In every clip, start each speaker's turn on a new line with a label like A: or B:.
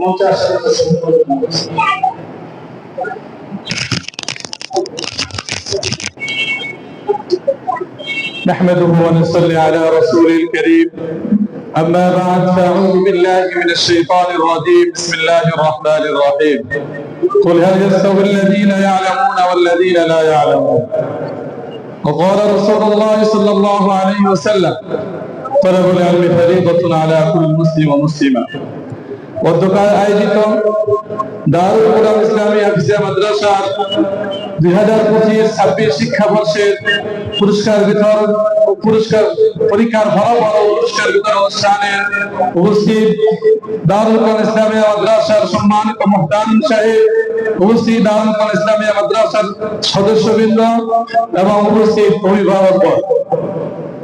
A: মঞ্চে আসার জন্য সম্বোধন করছি।
B: نحمده ونصلي على رسول الكريم أما بعد فأعوذ بالله من الشيطان الرجيم بسم الله الرحمن الرحيم قل هل يستوي الذين يعلمون والذين لا يعلمون وقال رسول الله صلى الله عليه وسلم طلب العلم فريضة على كل مسلم ومسلمة গতকাল আয়োজিত দারুল কোরআন ইসলামী হাফিজা মাদ্রাসা দুই হাজার পঁচিশ ছাব্বিশ শিক্ষাবর্ষের পুরস্কার বিতরণ পুরস্কার পরীক্ষার ফলাফল পুরস্কার বিতরণ অনুষ্ঠানে উপস্থিত দারুল কোরআন ইসলামী মাদ্রাসার সম্মানিত মুহতান সাহেব, উপস্থিত দারুল কোরআন ইসলামী মাদ্রাসার সদস্যবৃন্দ এবং উপস্থিত অভিভাবক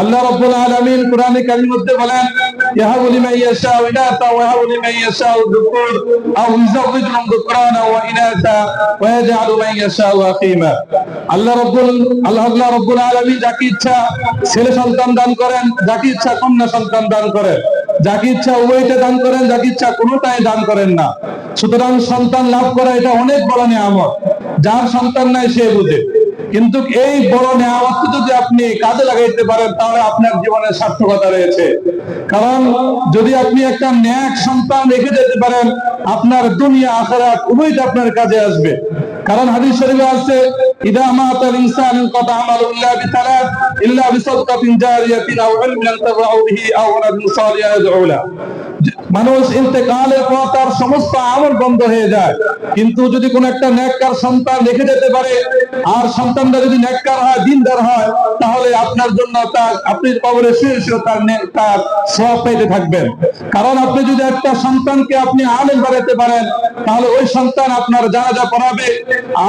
B: আল্লাহ রাব্বুল আলামিন কোরআনে কারীমের মধ্যে বলেন, ইয়াহাবু লিমান ইয়াশাউ ইনাসা ওয়া ইয়াহাবু লিমান ইয়াশাউ যুকুর, আও ইউযাওwijuhum যুকরানা ওয়া ইনাসা ওয়া ইয়াজআলু মান ইয়াশাউ আকিমা। আল্লাহ রাব্বুল, আল্লাহ আল্লাহ রাব্বুল আলামিন যাকে ইচ্ছা ছেলে সন্তান দান করেন, যাকে ইচ্ছা কন্যা সন্তান দান করেন, যাকে ইচ্ছা উভয়টা দান করেন, যাকে ইচ্ছা কোনোটাই দান করেন না। সুতরাং সন্তান লাভ করা এটা অনেক বড় নিয়ামত। যার সন্তান নাই সে বুঝে। কিন্তু এই বড় নেওয়া যদি আপনি কাজে লাগাইতে পারেন, তাহলে আপনার জীবনে সার্থকতা রয়েছে। কারণ যদি আপনি একটা ন্যাক সন্তান রেখে যেতে পারেন, আপনার দুনিয়া আসার উভয়টা আপনার কাজে আসবে। কারণ হাদিস শরীফে আছে, ইদা মাতাল ইনসান কতা আমালু ইল্লা বিসালাত ইল্লা বিসাদকাতিন জারিয়াতিন আও ইলমিন তাবাউ বিহি আও ওয়ালাদিন সালিহ ইয়াদউ লা মানুষ ইন্তেকালের পর তার সমস্ত আমল বন্ধ হয়ে যায়। কিন্তু যদি কোন একটা নেককার সন্তান রেখে যেতে পারে, আর সন্তানটা যদি নেককার হয়, দিনদার হয়, তাহলে আপনার জন্য তার আপনি কবরে শুয়ে শুয়ে তার তার সওয়াব পেতে থাকবেন। কারণ আপনি যদি একটা সন্তানকে আপনি আলেম বানাতে পারেন, তাহলে ওই সন্তান আপনার জানাজা পড়াবে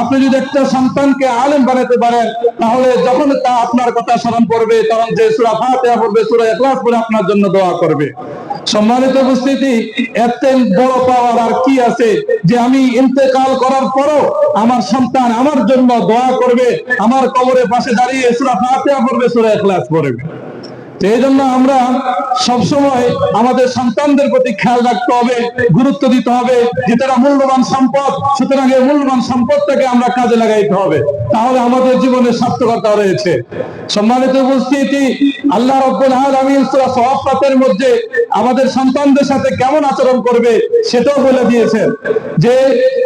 B: আপনি যদি একটা সন্তানকে আলেম বানাতে পারেন, তাহলে যখন তা আপনার কথা স্মরণ করবে, তখন যে সূরা ফাতিহা পড়বে, সূরা ইখলাস পড়ে আপনার জন্য দোয়া করবে। সম্মানিত উপস্থিতি, এত বড় পাওয়ার আর কি আছে যে আমি ইন্তেকাল করার পরও আমার সন্তান আমার জন্য দোয়া করবে, আমার কবরের পাশে দাঁড়িয়ে সূরা ফাতিহা পড়বে, সূরা ইখলাস পড়বে। এই জন্য আমরা সবসময় আমাদের সন্তানদের প্রতি খেয়াল রাখতে হবে, গুরুত্ব দিতে হবে যে তারা মূল্যবান সম্পদ, সুতরাং এই মূল্যবান সম্পদটাকে আমরা কাজে লাগাইতে হবে। তাহলে আমাদের জীবনে সার্থকতা রয়েছে। সম্মানিত উপস্থিতি, আল্লাহ রব্বুল মধ্যে আমাদের সন্তানদের সাথে কেমন আচরণ করবে সেটাও বলে দিয়েছেন। যে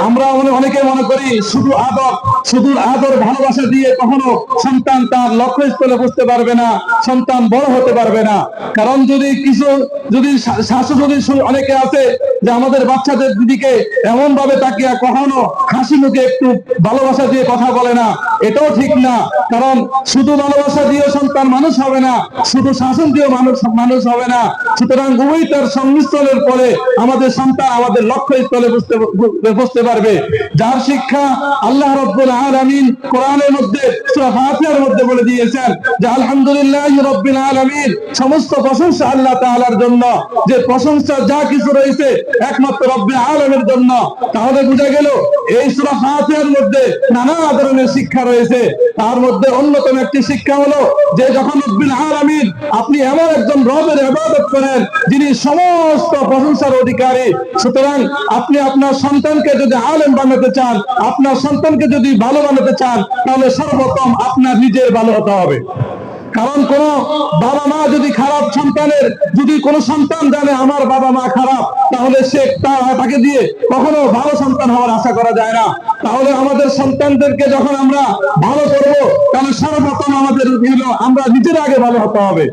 B: আমরা অনেকে মনে করি শুধু আদর শুধু আদর ভালোবাসা দিয়ে কখনো সন্তান তার লক্ষ্য স্থলে বুঝতে পারবে না, সন্তান বড় হতে পারবে না। কারণ যদি কিছু, যদি শাশু যদি অনেকে আছে যে আমাদের বাচ্চাদের দিদিকে এমন ভাবে তাকিয়া কখনো হাসি মুখে একটু ভালোবাসা দিয়ে কথা বলে না এটাও ঠিক না, কারণ শুধু ভালোবাসা দিয়ে সন্তান মানুষ হবে না, শুধু শাসন দিয়ে মানুষ মানুষ হবে না। সুতরাং উভয় তার সংমিশ্রণের পরে আমাদের সন্তান আমাদের লক্ষ্য স্থলে বুঝতে বুঝতে পারবে। যার শিক্ষা আল্লাহ রব্বুল আলামিন কোরআনের মধ্যে, সূরা মধ্যে বলে দিয়েছেন যে, আলহামদুলিল্লাহ রব্বিল আলামিন। সমস্ত প্রশংসা আল্লাহ তাআলার জন্য। যে প্রশংসা যা কিছু রয়েছে একমাত্র রব্বে আলমের জন্য। তাহলে বোঝা গেল, এই সূরা ফাতিহার মধ্যে নানা ধরনের শিক্ষা রয়েছে, তার মধ্যে অন্যতম একটি শিক্ষা হলো যে যখন রব্বিল আলামিন আপনি এমন একজন রবের ইবাদত করেন, যিনি সমস্ত প্রশংসার অধিকারী, সুতরাং আপনি আপনার সন্তানকে যদি আলেম বানাতে চান, আপনার সন্তানকে যদি ভালো বানাতে চান, তাহলে সর্বপ্রথম আপনার নিজের ভালো হতে হবে। কারণ কোন বাবা মা যদি খারাপ সন্তানের, যদি কোন সন্তান জানে আমার বাবা মা খারাপ, তাহলে সে তাকে দিয়ে কখনো ভালো সন্তান হওয়ার আশা করা যায় না। তাহলে আমাদের সন্তানদেরকে যখন আমরা ভালো করব, তাহলে সর্বপ্রথম আমাদের হলো আমরা নিজেরা আগে ভালো হতে হবে।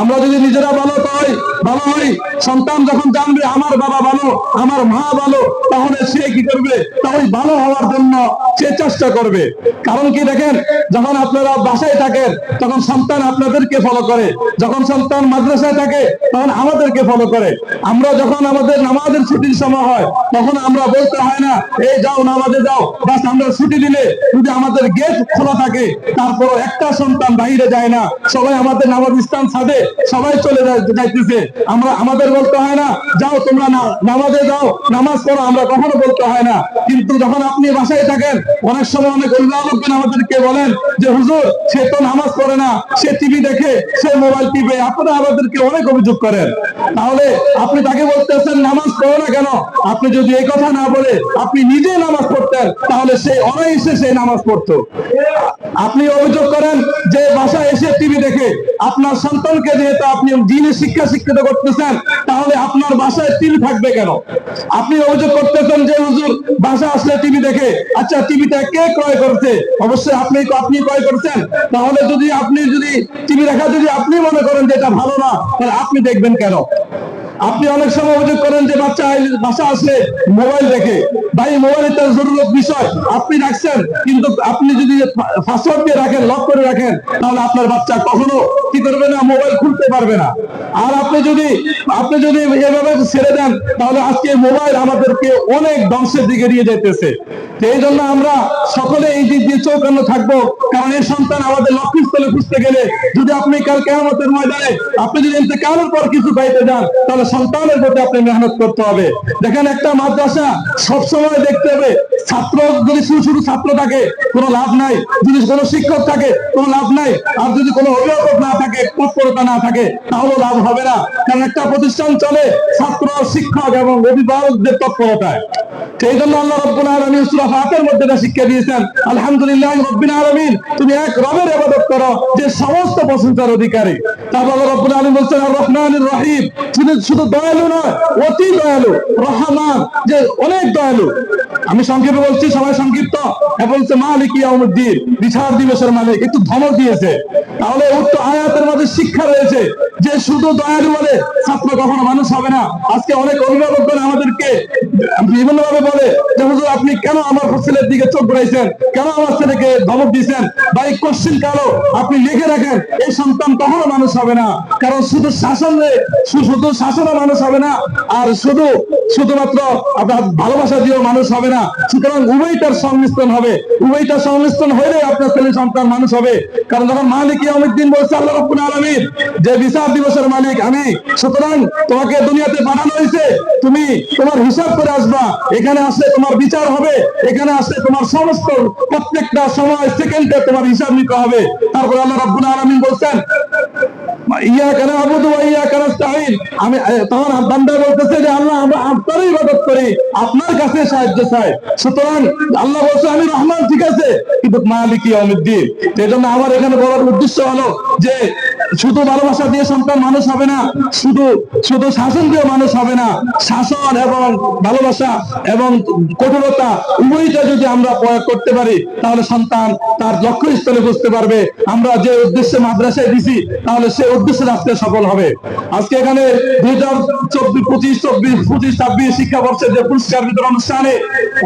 B: আমরা যদি নিজেরা ভালো হই ভালো হই, সন্তান যখন জানবে আমার বাবা ভালো, আমার মা ভালো, তাহলে সে কি করবে? তা ওই ভালো হওয়ার জন্য সে চেষ্টা করবে। কারণ কি দেখেন, যখন আপনারা বাসায় থাকেন, তখন সন্তান আপনাদেরকে ফলো করে। যখন সন্তান মাদ্রাসায় থাকে, তখন আমাদেরকে ফলো করে। আমরা যখন আমাদের নামাজের ছুটির সময় হয়, তখন আমরা বলতে হয় না, এই যাও নামাজে যাও, বাস আমরা ছুটি দিলে যদি আমাদের গেট খোলা থাকে তারপর একটা সন্তান বাইরে যায় না। সবাই আমাদের নামাজ স্থান ছাদে সবাই চলে যাইতেছে। আমরা, আমাদের বলতে হয় না, যাও তোমরা নামাজে যাও, নামাজ পড়ো, আমরা কখনো বলতে হয় না। কিন্তু যখন আপনি বাসায় থাকেন, অনেক সময় অনেক অভিভাবকগণ আমাদেরকে বলেন যে, হুজুর, সে তো নামাজ পড়ে না, সে টিভি দেখে সে মোবাইল টিপে। আপনারা আমাদেরকে অনেক অভিযোগ করেন। তাহলে আপনি তাকে বলতেছেন, নামাজ পড়ো না কেন? আপনি যদি এই কথা না বলে আপনি নিজে নামাজ পড়তেন, তাহলে সে অনায়াসে সেই নামাজ পড়তো। আপনি অভিযোগ করেন যে বাসায় এসে টিভি দেখে আপনার সন্তানকে যেহেতু আপনি দিনের শিক্ষা শিক্ষিত করতেছেন, তাহলে আপনার বাসায় টিভি থাকবে কেন? আপনি অভিযোগ করতেছেন যে হুজুর বাসা আসলে টিভি দেখে। আচ্ছা টিভিটা কে ক্রয় করছে? অবশ্যই আপনি আপনি ক্রয় করছেন। তাহলে যদি আপনি যদি টিভি দেখা যদি আপনি মনে করেন যে এটা ভালো না, তাহলে আপনি দেখবেন কেন? আপনি অনেক সময় অভিযোগ করেন যে বাচ্চা বাসা আসলে মোবাইল দেখে। ভাই, মোবাইল একটা জরুরত বিষয়। আপনি রাখছেন, কিন্তু আপনি যদি পাসওয়ার্ড দিয়ে রাখেন লক করে রাখেন, তাহলে আপনার বাচ্চা কখনো কি করবে না, মোবাইল খুলতে পারবে না। আর আপনি যদি আপনি যদি এভাবে ছেড়ে দেন, তাহলে আজকে মোবাইল আমাদেরকে অনেক ধ্বংসের দিকে নিয়ে যেতেছে। এই জন্য আমরা সকলে এই দিক দিয়ে চৌকান্ন থাকব। কারণ এই সন্তান আমাদের লক্ষ্যস্থলে খুঁজতে গেলে যদি আপনি কাল কেমতের ময়দানে, আপনি যদি ইন্তেকালের পর কিছু পাইতে যান, তাহলে সন্তানের প্রতি আপনি মেহনত করতে হবে। দেখেন একটা মাদ্রাসা সবসময় দেখতে হবে, ছাত্র যদি শুধু শুধু ছাত্র থাকে, কোনো লাভ নাই। যদি কোনো শিক্ষক থাকে, কোনো লাভ নাই। আর যদি কোনো অভিভাবক না থাকে, তৎপরতা না থাকে, তাহলে লাভ হবে না। কারণ একটা প্রতিষ্ঠান চলে ছাত্র, শিক্ষক এবং অভিভাবকদের তৎপরতায়। সেই জন্য আল্লাহ রব্বুল আলামিন সূরা মধ্যে শিক্ষা দিয়েছেন আলহামদুলিল্লাহ রব্বিল আলামিন তুমি এক রবের করো যে সমস্ত প্রশংসার অধিকারী। তারপর আল্লাহ রব্বুল আলামিন বলছেন আর রহমানির রহিম শুধু শুধু দয়ালু নয় অতি দয়ালু রহমান যে অনেক দয়ালু আমি সংক্ষেপে বলছি সবাই সংক্ষিপ্ত। বলছে মালিক ইয়াউমুদ্দিন বিচার দিবসের মালিক একটু ধমক দিয়েছে তাহলে উক্ত আয়াতের মধ্যে শিক্ষা রয়েছে যে, শুধু দয়ালু বলে, ছাত্র কখনো মানুষ হবে না। আজকে অনেক অভিভাবকগণ আমাদেরকে বিভিন্ন ভাবে বলে যে, হুজুর, আপনি কেন আমার ছেলের দিকে চোখ ঘুরাইছেন কেন আমার ছেলেকে ধমক দিয়েছেন? বা এই কোশ্চিন কালো। আপনি লিখে রাখেন, এই সন্তান কখনো মানুষ হবে না। কারণ শুধু শাসনে শুধু শাসনে মানুষ হবে না। আর শুধু, শুধুমাত্র আপনার ভালোবাসা দিয়েও মানুষ হবে না। সুতরাং উভয়টার সংমিশ্রণ হবে। উভয়টার সংমিশ্রণ হলে আপনার ছেলে সন্তান মানুষ হবে। কারণ যখন মালিক ইয়াউমিদ্দিন বলছে, আল্লাহ রাব্বুল আলামিন, যে বিচার দিবসের মালিক আমি, সুতরাং তোমাকে দুনিয়াতে পাঠানো হয়েছে। তুমি তোমার হিসাব করে আসবা। এখানে আসলে তোমার বিচার হবে, এখানে আসলে তোমার সমস্ত প্রত্যেকটা সময় সেকেন্ডে তোমার হিসাব নিতে হবে। তারপর আল্লাহ রাব্বুল আলামিন বলছেন আপনার কাছে সাহায্য সুতরাং আল্লাহ ঠিক আছে? কিন্তু আমার এখানে বলার উদ্দেশ্য হলো যে শুধু ভালোবাসা দিয়ে সন্তান মানুষ হবে না, শুধু শুধু শাসন দিয়ে মানুষ হবে না, শাসন এবং ভালোবাসা এবং কঠোরতা উভয়টা যদি আমরা প্রয়োগ করতে পারি, তাহলে সন্তান তার লক্ষ্যস্থলে বুঝতে পারবে। আমরা যে উদ্দেশ্যে মাদ্রাসায় দিছি, তাহলে সে উদ্দেশ্যে রাস্তায় সফল হবে। আজকে এখানে দুই হাজার চব্বিশ, পঁচিশ চব্বিশ, পঁচিশ, ছাব্বিশ শিক্ষাবর্ষের যে পুরস্কার বিতরণ অনুষ্ঠানে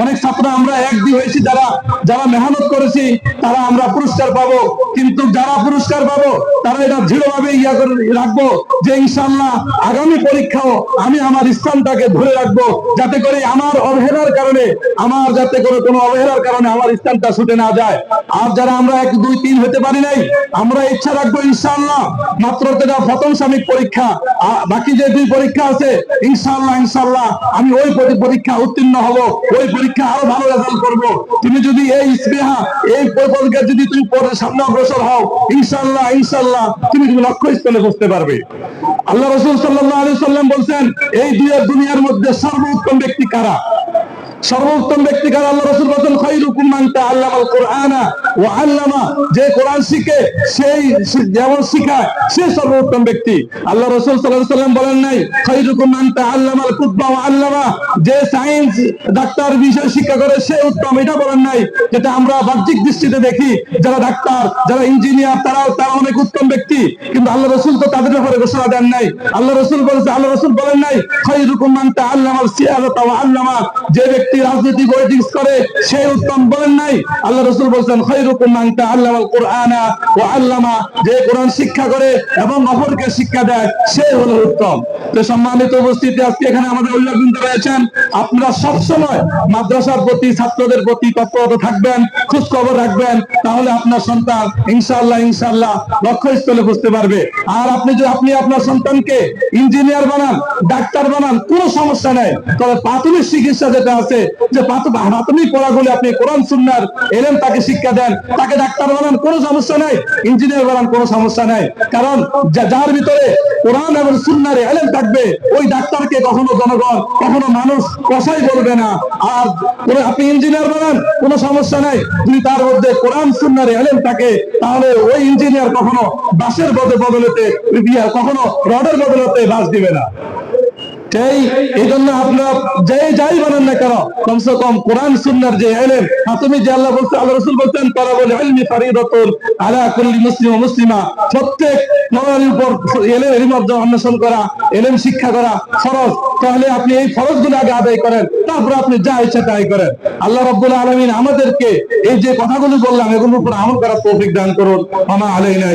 B: অনেক ছাত্র আমরা একদি হয়েছি, যারা যারা মেহনত করেছি, তারা আমরা পুরস্কার পাবো। কিন্তু যারা পুরস্কার পাবো, তারা এটা দৃঢ়ভাবে ইয়া করে রাখব যে ইনশাল্লাহ আগামী পরীক্ষাও আমি আমার স্থানটাকে ধরে রাখব। যাতে করে আমার অবহেলার কারণে, আমার যাতে করে কোনো অবহেলার কারণে আমার স্থানটা ছুটে না যায়। আর যারা আমরা এক, দুই, তিন হতে পারি নাই, আমরা ইচ্ছা রাখব ইনশাল্লাহ মাত্র যেটা প্রথম সামিক পরীক্ষা বাকি যে দুই পরীক্ষা আছে ইনশাল্লাহ ইনশাল্লাহ আমি ওই পরি- পরীক্ষা উত্তীর্ণ হব, ওই পরীক্ষা আরও ভালো রেজাল্ট করব। তুমি যদি এই স্পৃহা এই পরীক্ষা যদি তুমি পরে সামনে অগ্রসর হও ইনশাল্লাহ ইনশাল্লাহ তুমি তুমি লক্ষ্যস্থলে বসতে পারবে। আল্লাহ রসুল সাল্লাহ আলু সাল্লাম বলছেন, এই দুই দুনিয়ার মধ্যে সর্বোত্তম ব্যক্তি কারা? সর্বোত্তম ব্যক্তি কার? আল্লাহ রসুল বলছেন খৈরুকুম মান তাআল্লামাল কুরআনা ওয়া আল্লামা। যে কোরআন শিখে, সেই যেমন শিখায়, সে সর্বোত্তম ব্যক্তি। আল্লাহ রসুল আলাইহি সাল্লাম বলেন নাই খৈরুকুম মান তাআল্লামাল কুতবা ওয়া আল্লামা। যে সায়েন্স ডাক্তার বিষয় শিক্ষা করে, সে উত্তম। এটা বলেন নাই, যেটা আমরা বাহ্যিক দৃষ্টিতে দেখি, যারা ডাক্তার, যারা ইঞ্জিনিয়ার, তারা তারা অনেক উত্তম ব্যক্তি। কিন্তু আল্লাহ রসুল তো তাদের ব্যাপারে ঘোষণা দেন নাই। আল্লাহ রসুল বলেছে, আল্লাহ রসুল বলেন নাই খৈরুকুম মান তাআল্লামাল সিয়ারাতা ওয়া আল্লামা। যে ব্যক্তি ব্যক্তি রাজনীতি পলিটিক্স করে সে উত্তম বলেন নাই। আল্লাহ রসুল বলছেন খৈরুকুম তাআল্লামাল কুরআনা ওয়া আল্লামা যে কোরআন শিক্ষা করে এবং অপরকে শিক্ষা দেয় হলো উত্তম। তো সম্মানিত উপস্থিতি, আজকে এখানে আমাদের রয়েছেন, আপনারা সবসময় মাদ্রাসার প্রতি, ছাত্রদের প্রতি তৎপরত থাকবেন খবর রাখবেন, তাহলে আপনার সন্তান লক্ষ্যস্থলে বুঝতে পারবে। আর আপনি যদি, আপনি আপনার সন্তানকে ইঞ্জিনিয়ার বানান, ডাক্তার বানান, কোনো সমস্যা নেই। তবে প্রাথমিক চিকিৎসা যেটা আছে যে প্রাথ- প্রাথমিক পড়াগুলি আপনি কোরআন, সুন্নার এলেন তাকে শিক্ষা দেন, তাকে ডাক্তার বানান, কোনো সমস্যা নেই ইঞ্জিনিয়ার বানান, কোনো সমস্যা নেই। কারণ যার ভিতরে কোরআন এবং সুন্নার এলেন থাকবে, ওই ডাক্তারকে কখনো জনগণ, কখনো মানুষ কষাই বলবে না। আর আপনি ইঞ্জিনিয়ার বানান, কোনো সমস্যা নাই। যদি তার মধ্যে কোরআন, সুন্নার এলেন থাকে, তাহলে ওই ইঞ্জিনিয়ার কখনো বাসের বদলে বদলেতে কখনো রডের বদলেতে বাস দিবে না। অন্বেষণ করা, এলেম শিক্ষা করা ফরজ। তাহলে আপনি এই ফরজগুলো আগে আদায় করেন, তারপর আপনি যা ইচ্ছা তাই করেন। আল্লাহ রব্বুল আলমিন আমাদেরকে এই যে কথাগুলো বললাম, এগুলোর উপর আমল করার তৌফিক দান করুন। আমা আলাইনা